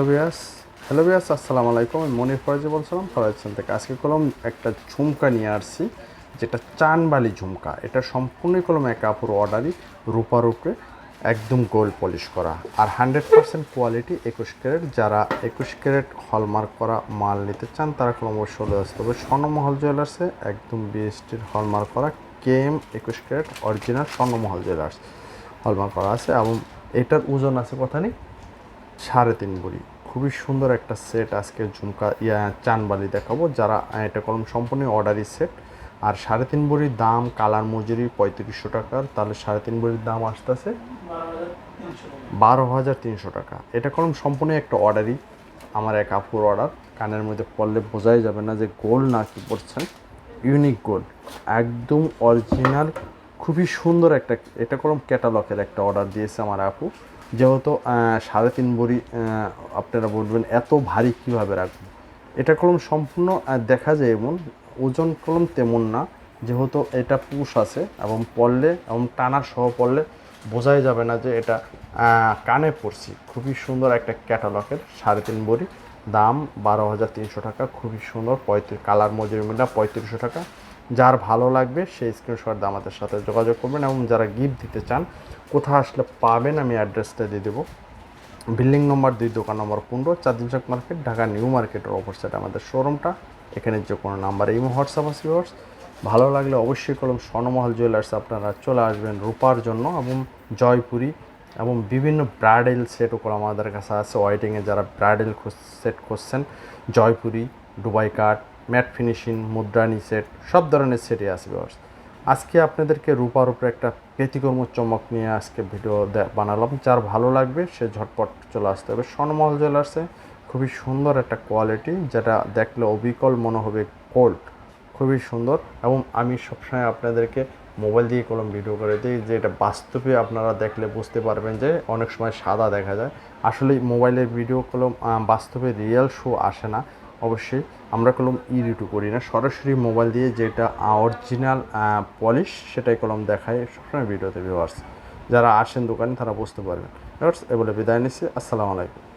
Hello বিয়াস hello বিয়াস আসসালামু আলাইকুম। আমি মনির ফরাজি বলছিলাম ফরাজখান থেকে আজকে কলম একটা ঝুমকা নিয়ে আসছি, যেটা চানবালি ঝুমকা। এটা সম্পূর্ণই কলম এক আপুর অর্ডারই রূপার উপরে একদম গোল্ড পলিশ করা। আর হান্ড্রেড পার্সেন্ট কোয়ালিটি একুশ ক্যারেট। যারা একুশ ক্যারেট হলমার্ক করা মাল নিতে চান, তারা কলম চলে আসতে হবে স্বর্ণমহল জুয়েলার্সে একদম বিএসটির হলমার্ক করা কে এম একুশ carat, original Swarnamahal jewellers. Hallmark করা আছে এবং এটার ওজন আছে কথা নেই, সাড়ে তিন ভরি খুবই সুন্দর একটা সেট আজকে ঝুমকা, ইয়া, চানবালি দেখাবো, যারা এটা কলম সম্পূর্ণ অর্ডারি সেট আর সাড়ে তিন ভরির দাম কালার মজুরি পঁয়ত্রিশশো টাকার, তাহলে সাড়ে তিন ভরির দাম আসতেছে বারো হাজার তিনশো টাকা। এটা কলম সম্পূর্ণ একটা অর্ডারই আমার এক আপুর অর্ডার কানের মধ্যে পড়লে বোঝাই যাবে না যে গোল্ড না কি পড়ছেন। ইউনিক গোল্ড একদম অরিজিনাল খুবই সুন্দর একটা, এটা কলম ক্যাটালগের একটা অর্ডার দিয়েছে আমার আপু। যেহেতু সাড়ে তিন বড়ি আপনারা বলবেন এত ভারী কীভাবে রাখবেন এটা কলম সম্পূর্ণ দেখা যায় এমন, ওজন কলম তেমন না, যেহেতু এটা পুশ আছে এবং পড়লে এবং টানা সহ পড়লে বোঝাই যাবে না যে এটা কানে পড়ছি। খুবই সুন্দর একটা ক্যাটালগের সাড়ে তিন বড়ি দাম বারো হাজার তিনশো টাকা, খুবই সুন্দর, পঁয়ত্রিশ, কালার মজুরি মিলা পঁয়ত্রিশশো টাকা। যার ভালো লাগবে সেই স্ক্রিনশট দিয়ে আমাদের সাথে যোগাযোগ করবেন এবং যারা গিফট দিতে চান কোথাও আসলে পাবেন আমি অ্যাড্রেসটা দিয়ে দেবো। বিল্ডিং নম্বর দুই, দোকান নম্বর পনেরো চাঁদিনচক মার্কেট ঢাকা নিউ মার্কেটের অপর সাইড আমাদের শোরুমটা এখানে যে কোনো নাম্বার এই হোয়াটসঅ্যাপ আছে ভিউয়ার্স ভালো লাগলে অবশ্যই কলম স্বর্ণমহল জুয়েলার্স আপনারা চলে আসবেন রূপার জন্য এবং জয়পুরি এবং বিভিন্ন ব্রাইডেল সেটও কলম আমাদের কাছে আছে। ওয়াইটিংয়ে যারা ব্রাইডাল সেট করছেন Jaipuri Dubai cut matt finishing মুদ্রানি set সব ধরনের সেটই আছে ভিউয়ার্স আজকে আপনাদেরকে রূপার উপরে একটা ব্যতিক্রম চমক নিয়ে আজকে ভিডিও বানালাম, যার ভালো লাগবে সে ঝটপট চলে আসতে হবে। স্বর্ণমহল জুয়েলার্সে খুবই সুন্দর একটা কোয়ালিটি যেটা দেখলে অবিকল মনে হবে কোল্ড খুবই সুন্দর এবং আমি সবসময় আপনাদেরকে মোবাইল দিয়ে কলম ভিডিও করে দিই, যে এটা বাস্তবে আপনারা দেখলে বুঝতে পারবেন যে অনেক সময় সাদা দেখা যায়। আসলে মোবাইলের ভিডিও কলম বাস্তবে রিয়েল শো আসে না। অবশ্যই আমরা কলম ইডিটু করি না। সরাসরি মোবাইল দিয়ে যেটা অরিজিনাল পলিশ সেটাই কলম দেখায় সবসময় ভিডিওতে ভিউয়ার্স যারা আসেন দোকানে তারা বুঝতে পারবেন। ভিউয়ার্স এ বলে বিদায় নিচ্ছি। আসসালামু আলাইকুম।